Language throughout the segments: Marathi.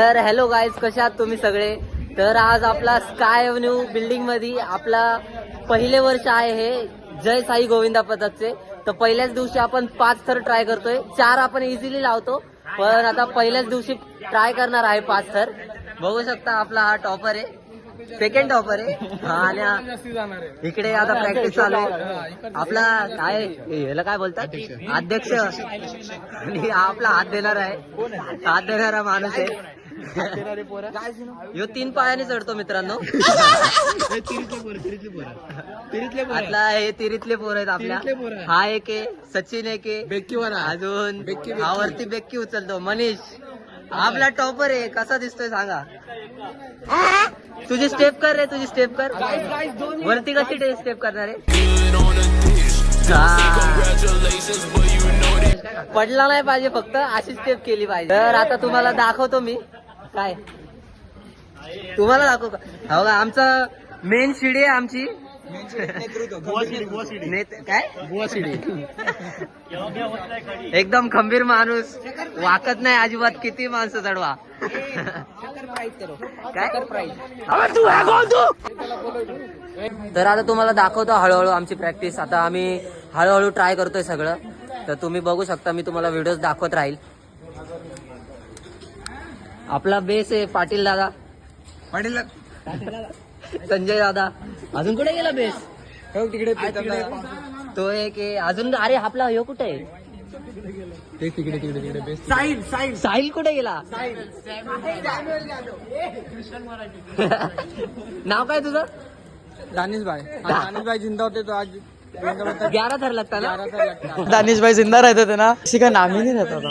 तर हॅलो गाईज कशा आहात तुम्ही सगळे? तर आज आपला स्काय अव्हन्यू बिल्डिंगमध्ये आपला पहिले वर्ष आहे हे जय साई गोविंदा पथकचे. तर पहिल्याच दिवशी आपण पाच थर ट्राय करतोय. चार आपण इझिली लावतो पण आता पहिल्याच दिवशी ट्राय करणार आहे पाच थर. बघू शकता आपला हा टॉपर आहे. सेकंड टॉपर आहे. हा, आणि इकडे आता प्रॅक्टिस चालू आहे. आपला काय याला काय बोलतात? अध्यक्ष. आणि हा आपला हात देणार आहे. हात देणारा माणूस आहे. ह्यो तीन पायाने चढतो मित्रांनो. आपला हे तिरीतले पोर आहेत आपल्या. हा एक आहे सचिन एक आहे. अजून हा वरती बेक्की उचलतो मनीष. हा आपला टॉपर आहे कसा दिसतोय सांगा. तुझी स्टेप कर रे तुझी स्टेप कर. वरती कशी स्टेप करणार आहे? हा. पडला नाही पाहिजे फक्त अशी स्टेप केली पाहिजे. तर आता तुम्हाला दाखवतो मी. काय? तुम्हाला दाखवू का? हो का? आमचं मेन शिडी आहे आमची. नेत- काय? एकदम खंबीर माणूस. वाकत नाही अजिबात. किती माणसं चढवा. काय? अबे तू है तू? तर आता तुम्हाला दाखवतो हळूहळू आमची प्रॅक्टिस आता आम्ही हळूहळू ट्राय करतोय सगळं. तर तुम्ही बघू शकता मी तुम्हाला व्हिडिओ दाखवत राहील. आपला बेस आहे पाटील दादा. पाटील संजय दादा. अजून कुठे गेला बेस तिकडे तो एक आहे. अजून अरे आपला ह्यो कुठे आहे? तिकडे तिकडे तिकडे बेस्ट साहिल साहिल. साहिल कुठे गेला? नाव काय तुझं? दानिश भाई दानिश भाई जिंदा होते तो आज. ग्यारा थर लागता ना? दानिश भाई जिंदा रहते थे ना? किसी का नाम ही नहीं रहता था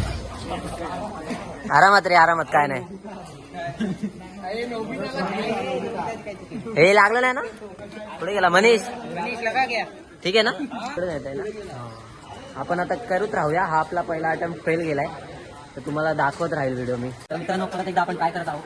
आरामात रे आरामात काय नाही. हे लागलं नाही ना? पुढे गेला मनीष. ठीक आहे ना? आपण आता करत राहूया. हा आपला पहिला अटेम्प्ट फेल गेलाय. तर तुम्हाला दाखवत राहील व्हिडिओ मी. तर मित्रांनो परत एकदा आपण काय करत आहोत?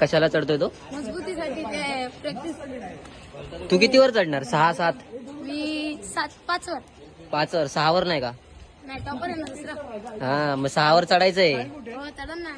कशाला चढतोय तो? प्रॅक्टिस तू किती वर चढणार? सहा सात? मी सात पाच वर पाच वर सहा वर नाही का? नाही टॉपर आहे ना दुसरा. हा मग सहा वर चढायचंय. हो चढन ना.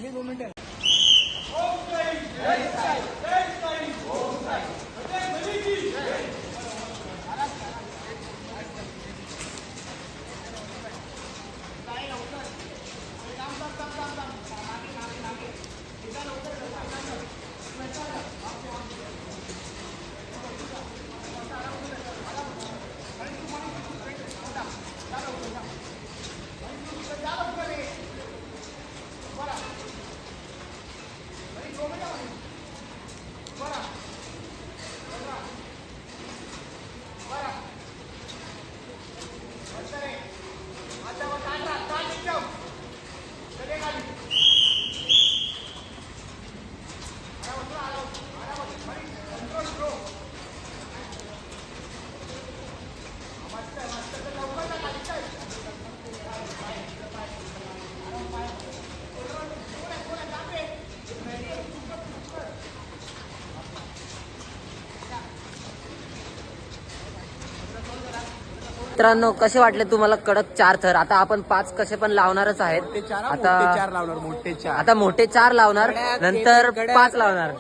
मित्रांनो कसे वाटले तुम्हाला कडक चार थर? आता आपण पाच कसे पण लावणारच आहेत. आता आता चार लावणार मोठे चार. आता मोठे चार लावणार नंतर पाच लावणार.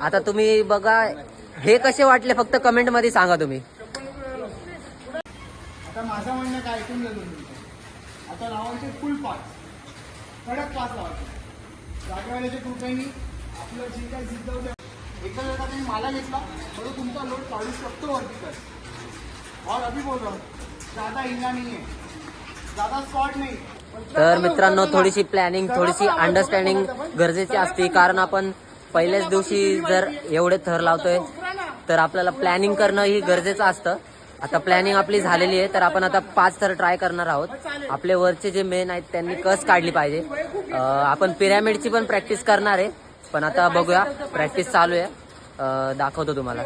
आता तुम्ही बघा हे कसे वाटले फक्त कमेंटमध्ये सांगा तुम्ही. आता माझं म्हणणं काय ऐकून घ्या तुम्ही. आता लावायचे फुल पाच. कडक पास लावायचे. जागेवाल्याच्या कृपेने आपलं जे काही मला घेतला तर तुमचा लोड काढू शकतो वरती कर और अभी बोल रहा हूं, ज्यादा हिला नाही आहे ज्यादा स्पॉट नाही। पण तर मित्रांनो थोडीशी. प्लॅनिंग थोडीशी अंडरस्टँडिंग. गरजेची असते कारण आपण पहिल्याच दिवशी जर एवढे थर लावतोय तर आपल्याला प्लॅनिंग करणं ही गरजेचं असतं. आता प्लॅनिंग आपली झालेली आहे तर आपण आता पाच थर ट्राय करणार आहोत. आपले वरचे जे मेन आहेत त्यांनी कस काढली पाहिजे. आपण पिरॅमिडची पण प्रॅक्टिस करणार आहे. पण आता बघूया प्रॅक्टिस चालू आहे. दाखवतो तुम्हाला.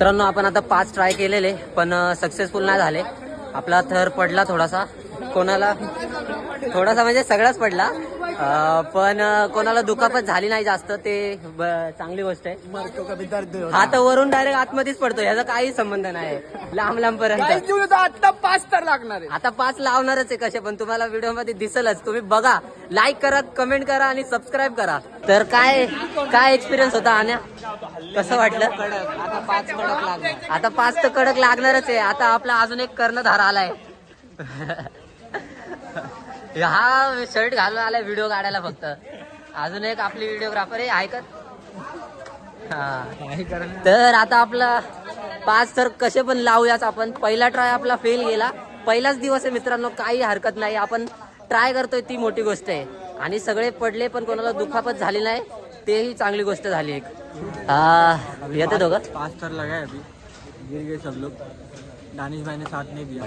मित्रांनो आपण आता पाच ट्राय केलेले पण सक्सेसफुल नाही झाले. आपला थर पडला थोडासा. कोणाला? थोडासा म्हणजे सगळाच पडला. पण कोणाला दुखापत झाली नाही जास्त ते चांगली गोष्ट आहे. हा तर वरून डायरेक्ट आतमध्येच पडतो याचा काही संबंध नाही. लांब लांब पर्यंत. आता पाच तर लागणार आहे. आता पाच लावणारच आहे कसे पण तुम्हाला व्हिडिओमध्ये दिसलच. तुम्ही बघा लाईक करा कमेंट करा आणि सबस्क्राईब करा. तर काय काय एक्सपिरियन्स होता आण्या? कसं वाटलं? आता पाच कडक लागणार. आता पाच तर कडक लागणारच आहे. आता आपला अजून एक कर्णधार आलाय. हा शर्ट घालून आलाय व्हिडिओ काढायला फक्त. अजून एक आपली व्हिडिओग्राफर आहे ऐकत? हा. तर आता आपला पाच तर कसे पण लावूयाच आपण. पहिला ट्राय आपला फेल गेला. पहिलाच दिवस आहे मित्रांनो काही हरकत नाही. आपण ट्राय करतोय ती मोठी गोष्ट आहे. आणि सगळे पडले पण कोणाला दुखापत झाली नाही तेही चांगली गोष्ट झाली एक. हा, येते दोघं? पाँच थर अभी गिर गए सब लोग दानिश भाई. ने साथ नहीं दिया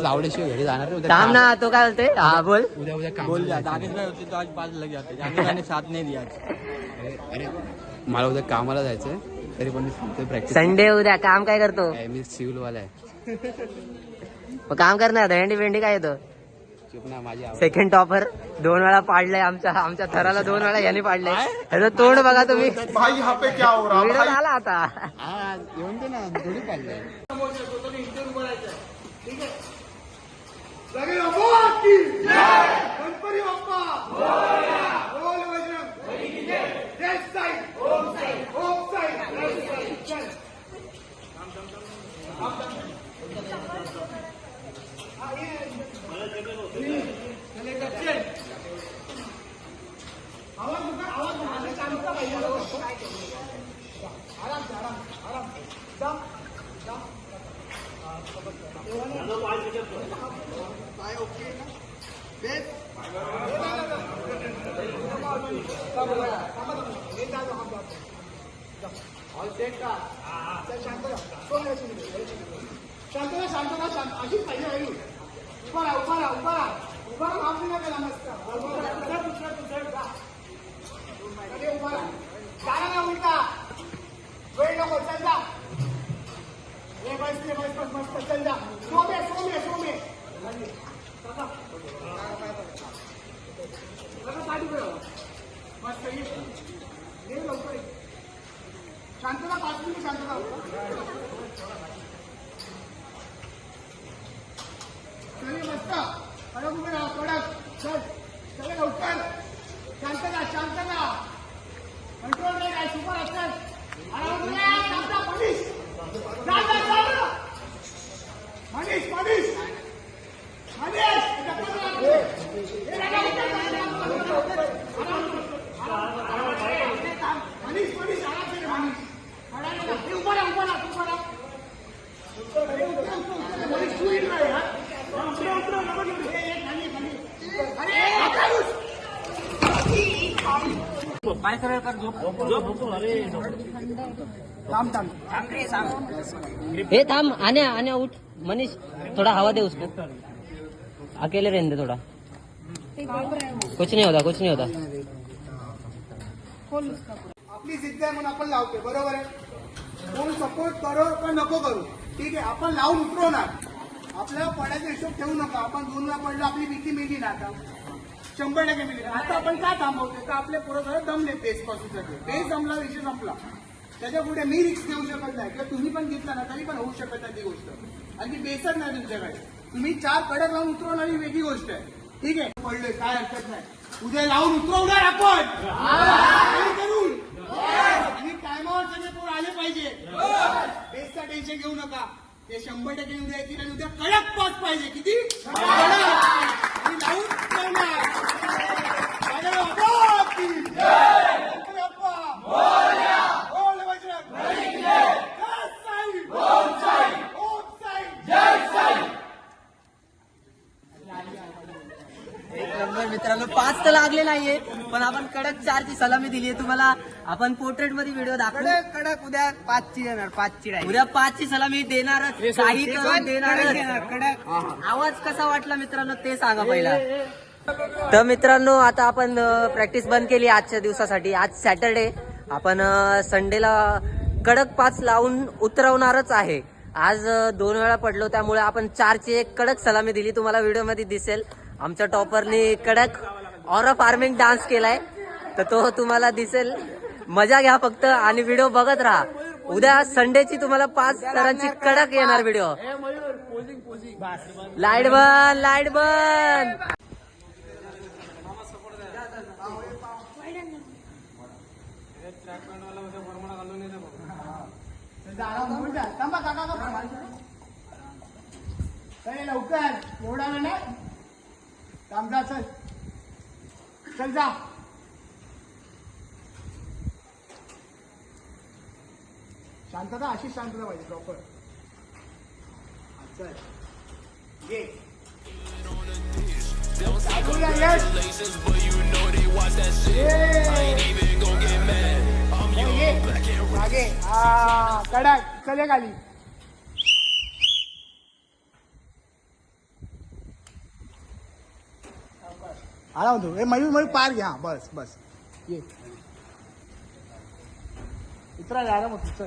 लावल्याशिवाय घरी जाणार नाही थांब ना तो काय बोलते हा बोल. उद्या उद्या काम बोल दिया दानिश भाई होते तो आज पाँच लग जाते दानिश भाई ने साथ नहीं दिया आज. अरे मला उद्या कामाला जायचंय तरी पण मी सांगतोय प्रॅक्टिस संडे उद्या काम काय करतो? मी सिव्हिल वाला आहे. मग काम करणार भेंडी भेंडी काय येतो? सेकंड टॉपर दोन वेळा पाडलंय आमच्या आमच्या थराला दोन वेळा यांनी पाडलंय. ह्याचं तोंड बघा तुम्ही. भाई यहाँ पे क्या हो झाला आता. हा येऊन दे ना थोडी गणपती बाप्पा बोल Bajrang left side home side home side चल आवाज उठा, आवाज उठा. आणि शांत पाहिजे आराम से, आराम से, आराम से. जा, जा. पाय ओके ना बेस ऑल शांत अशीच पाहिजे आई उभा राहा उभा राहा उभा राहा उभा राहा माफी नका नमस्कार उभा राहा. दुसरं, दुसरं, दुसरं, उभा राहा जागा ना उलटा वेळ नको चल जा ये बस ये बस बस मस्त चल जा सोमे सोमे सोमे शांतना काका, शांतता पाच मिनिट शांतता सगळे मस्त कडक उभे राहा कडक चल सगळे लवकर शांतता शांतता कंट्रोल नाही काय सुपर असतात आराम पोलीस राहा, शांत, मनीष जा, जा, जा, जा. मनीष मनीष मनीष डबल राहा. हे राजा, उतर, मनीष मनीष आराम से रे, मनीष आराम से. हे उभा राहा, उभा राहा, उभा राहा. अरे, उतर, उतर, उतर. मनीष, तू इकडे आहे, हा? उतर, उतर, नको घेऊ. हे, हे, खाली, खाली. अरे, आकाश! थांब, थांब. हे थांब आने आने उठ. मनीष थोड़ा हवा दे उसको अकेले रहने दे थोड़ा कुछ नहीं होता कुछ नहीं होता. आपली जिद्द आहे म्हणून आपण लावतोय बरोबर आहे? कोण सपोर्ट करो का नको करू? ठीक आहे आपण लावून उतरवणार. आपल्याला पडायचा हिशोब ठेवू नका. आपण दोन वेळा पडलो आपली भीती मिली ना आता. शंभर टक्के मिळेल. आता आपण का थांबवतोय? तर आपले पुढे दमले बेस पासून पेस जमला विषय संपला. त्याच्या पुढे मी रिक्स घेऊ शकत नाही. किंवा तुम्ही पण घेतला ना तरी पण होऊ शकत नाही ती गोष्ट. आणि ती बेसच नाही तुमच्याकडे. तुम्ही चार कडक लावून उतरवणार ही वेगळी गोष्ट आहे. ठीक आहे? पडलोय काय हरकत नाही. उद्या लावून उतरवणार आपण. करून. आणि टायमावर सगळे पोर आले पाहिजे. बेसचा टेन्शन घेऊ नका. ते शंभर टक्के उद्या येतील आणि उद्या कडक पास पाहिजे. किती? लावून उतरवणार. राजा बाबा की जय. गणपती बाप्पा. बोल बजरंग. जय साई. ओम साई. एक नंबर मित्रांनो पाच तर लागले नाहीये पण आपण कडक चारची सलामी दिली आहे. तुम्हाला आपण पोर्ट्रेटमध्ये व्हिडिओ दाखवू. कडक कडक उद्या पाचची येणार पाचची डायरेक्ट उद्या पाचची सलामी देणारच काही करून देणारच. कडक आवाज कसा वाटला मित्रांनो ते सांगा पहिला. तर मित्रांनो आता आपण प्रॅक्टिस बंद केली आजच्या दिवसासाठी. आज सॅटरडे आपण संडेला कडक पाच लावून उतरवणारच आहे. आज दोन वेळा पडलो त्यामुळे आपण चारची एक कडक सलामी दिली. तुम्हाला व्हिडिओमध्ये दिसेल. आमच्या टॉपरनी कडक ऑर फार्मिंग डान्स केलाय. तर तो तुम्हाला दिसेल. मजा घ्या फक्त आणि व्हिडिओ बघत राहा. उद्या संडेची तुम्हाला पाच तरांची कडक येणार व्हिडिओ लाइट बंद लाइट. चल, लवकर. एवढा वेळ नाही. चल जा. शांतता अशी शांतता पाहिजे प्रॉपर चल. ये. कडक. चले खाली. आला म्हणतो ए मयूर मयूर पार घ्या बस बस ये उतरा रे, आराम होतो